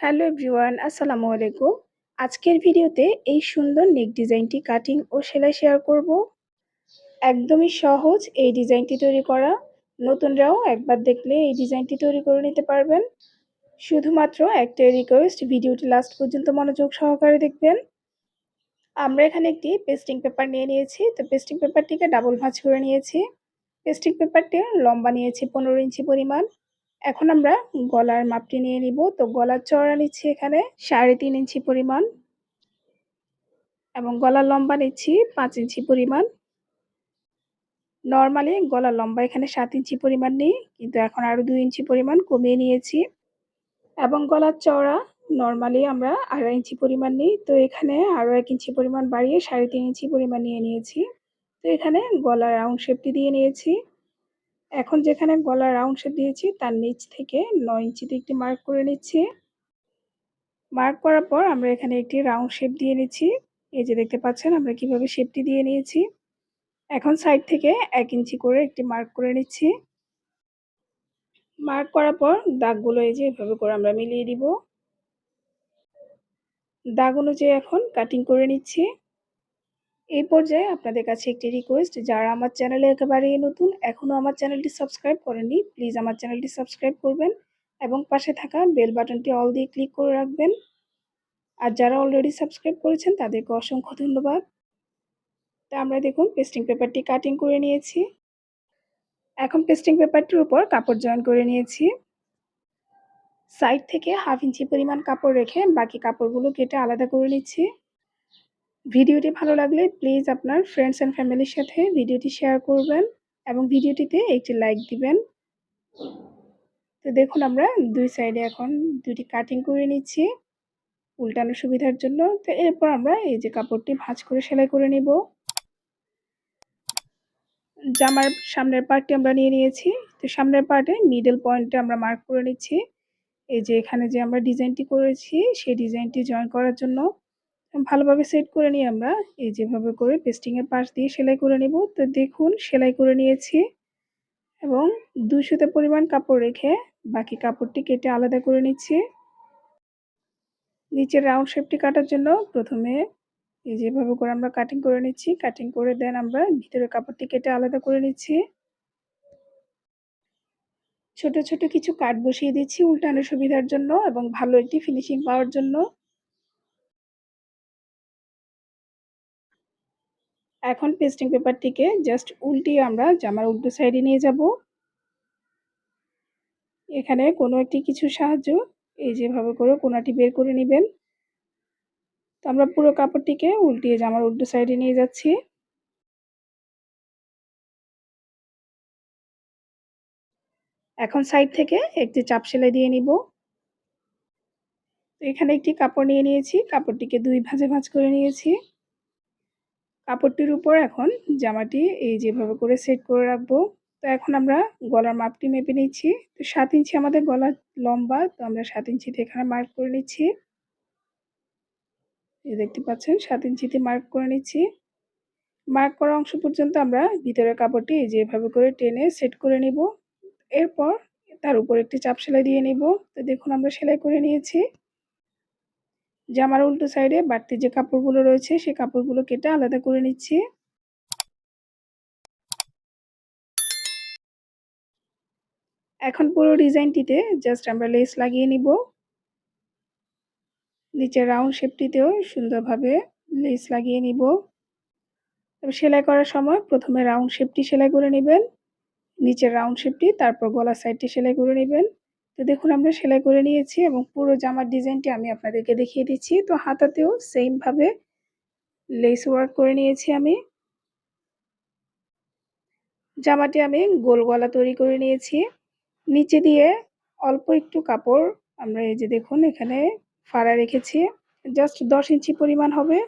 Hello everyone, আসসালামু আলাইকুম। আজকের ভিডিওতে এই সুন্দর নেক ডিজাইনটি কাটিং ও সেলাই শেয়ার করব। একদমই সহজ এই ডিজাইনটি তৈরি করা। নতুনরাও একবার দেখলে এই ডিজাইনটি তৈরি করে নিতে পারবেন। শুধুমাত্র একটা রিকোয়েস্ট ভিডিওটি লাস্ট পর্যন্ত মনোযোগ সহকারে দেখবেন। আমরা এখানে একটি পেস্টিং পেপার নিয়ে নিয়েছি। তো পেস্টিং পেপারটিকে ডাবল ভাঁজ করে নিয়েছি। পেস্টিং পেপারটি লম্বা নিয়েছি পনেরো ইঞ্চি পরিমাণ। এখন আমরা গলার মাপটি নিয়ে নিব। তো গলার চওড়া নিচ্ছি এখানে সাড়ে তিন ইঞ্চি পরিমাণ এবং গলার লম্বা নিচ্ছি পাঁচ ইঞ্চি পরিমাণ। নর্মালি গলার লম্বা এখানে সাত ইঞ্চি পরিমাণ নেই, কিন্তু এখন আরও দুই ইঞ্চি পরিমাণ কমিয়ে নিয়েছি। এবং গলার চওড়া নর্মালি আমরা আড়াই ইঞ্চি পরিমাণ নিই, তো এখানে আরও এক ইঞ্চি পরিমাণ বাড়িয়ে সাড়ে তিন ইঞ্চি পরিমাণ নিয়ে নিয়েছি। তো এখানে গলার রাউন্ড শেপটি দিয়ে নিয়েছি। এখন যেখানে গলার রাউন্ড শেপ দিয়েছি, তার নিচ থেকে নয় ইঞ্চিতে একটি মার্ক করে নিচ্ছি। মার্ক করার পর আমরা এখানে একটি রাউন্ড শেপ দিয়ে নিচ্ছি। এই যে দেখতে পাচ্ছেন, আমরা কীভাবে শেপটি দিয়ে নিয়েছি। এখন সাইড থেকে এক ইঞ্চি করে একটি মার্ক করে নিচ্ছি। মার্ক করার পর দাগগুলো এই যে এভাবে করে আমরা মিলিয়ে দিব। দাগ অনুযায়ী এখন কাটিং করে নিচ্ছি। এই পর্যায়ে আপনাদের কাছে একটি রিকোয়েস্ট যারা আমার চ্যানেলে একেবারেই নতুন এখনও আমার চ্যানেলটি সাবস্ক্রাইব করেনি প্লিজ আমার চ্যানেলটি সাবস্ক্রাইব করবেন এবং পাশে থাকা বেল বাটনটি অল দিয়ে ক্লিক করে রাখবেন। আর যারা অলরেডি সাবস্ক্রাইব করেছেন, তাদেরকে অসংখ্য ধন্যবাদ। তা আমরা দেখুন পেস্টিং পেপারটি কাটিং করে নিয়েছি। এখন পেস্টিং পেপারটির উপর কাপড় জয়েন করে নিয়েছি। সাইড থেকে হাফ ইঞ্চি পরিমাণ কাপড় রেখে বাকি কাপড়গুলো কেটে আলাদা করে নিচ্ছি। ভিডিওটি ভালো লাগলে প্লিজ আপনার ফ্রেন্ডস অ্যান্ড ফ্যামিলির সাথে ভিডিওটি শেয়ার করবেন এবং ভিডিওটিতে একটি লাইক দিবেন। তো দেখুন আমরা দুই সাইডে এখন দুটি কাটিং করে নিচ্ছি উল্টানোর সুবিধার জন্য। তো এরপর আমরা এই যে কাপড়টি ভাঁজ করে সেলাই করে নিব। জামার সামনের পার্টটি আমরা নিয়ে নিয়েছি। তো সামনের পার্টে মিডল পয়েন্টে আমরা মার্ক করে নিচ্ছি। এই যে এখানে যে আমরা ডিজাইনটি করেছি, সেই ডিজাইনটি জয়েন করার জন্য ভালোভাবে সেট করে নিয়ে আমরা। এই যেভাবে করে পেস্টিংয়ের পাশ দিয়ে সেলাই করে নেব। তো দেখুন, সেলাই করে নিয়েছি এবং দুশোতে পরিমাণ কাপড় রেখে বাকি কাপড়টি কেটে আলাদা করে নিচ্ছি। নিচের রাউন্ড শেপটি কাটার জন্য প্রথমে এই যেভাবে করে আমরা কাটিং করে নিচ্ছি। কাটিং করে দেন আমরা ভিতরে কাপড়টি কেটে আলাদা করে নিচ্ছি। ছোট ছোট কিছু কাট বসিয়ে দিচ্ছি উল্টানোর সুবিধার জন্য এবং ভালো একটি ফিনিশিং পাওয়ার জন্য। এখন পেস্টিং পেপারটিকে জাস্ট উল্টিয়ে আমরা জামার উল্টো সাইডে নিয়ে যাব। এখানে কোনো একটি কিছু সাহায্য এই যেভাবে করে কোনাটি বের করে নেবেন। তো আমরা পুরো কাপড়টিকে উল্টিয়ে জামার উল্টো সাইডে নিয়ে যাচ্ছি। এখন সাইড থেকে একটি চাপ সেলাই দিয়ে নিব। তো এখানে একটি কাপড় নিয়ে নিয়েছি, কাপড়টিকে দুই ভাঁজে ভাঁজ করে নিয়েছি। কাপড়টির উপর এখন জামাটি এই যেভাবে করে সেট করে রাখব। তো এখন আমরা গলার মাপটি মেপে নিচ্ছি। তো সাত ইঞ্চি আমাদের গলা লম্বা, তো আমরা সাত ইঞ্চিতে এখানে মার্ক করে নিচ্ছি। এই দেখতে পাচ্ছেন, সাত ইঞ্চিতে মার্ক করে নিচ্ছি। মার্ক করা অংশ পর্যন্ত আমরা ভিতরের কাপড়টি এই যেভাবে করে টেনে সেট করে নিব। এরপর তার উপর একটি চাপ সেলাই দিয়ে নিব। তো দেখুন আমরা সেলাই করে নিয়েছি। জামার উল্টো সাইডে বাড়তি যে কাপড়গুলো রয়েছে সেই কাপড়গুলো কেটে আলাদা করে নিচ্ছি। এখন পুরো ডিজাইনটিতে জাস্ট আমরা লেস লাগিয়ে নিব। নিচের রাউন্ড শেপটিতেও সুন্দরভাবে লেস লাগিয়ে নিব। তবে সেলাই করার সময় প্রথমে রাউন্ড শেপটি সেলাই করে নেবেন। নিচের রাউন্ড শেপটি তারপর গলার সাইডটি সেলাই করে নেবেন। তো দেখুন, আমরা সেলাই করে নিয়েছি এবং পুরো জামার ডিজাইনটি আমি আপনাদেরকে দেখিয়ে দিচ্ছি। তো হাতাতেও সেমভাবে লেস ওয়ার্ক করে নিয়েছি আমি। জামাটি আমি গোল গলা তৈরি করে নিয়েছি। নিচে দিয়ে অল্প একটু কাপড় আমরা এই যে দেখুন, এখানে ফাড়া রেখেছি। জাস্ট দশ ইঞ্চি পরিমাণ হবে।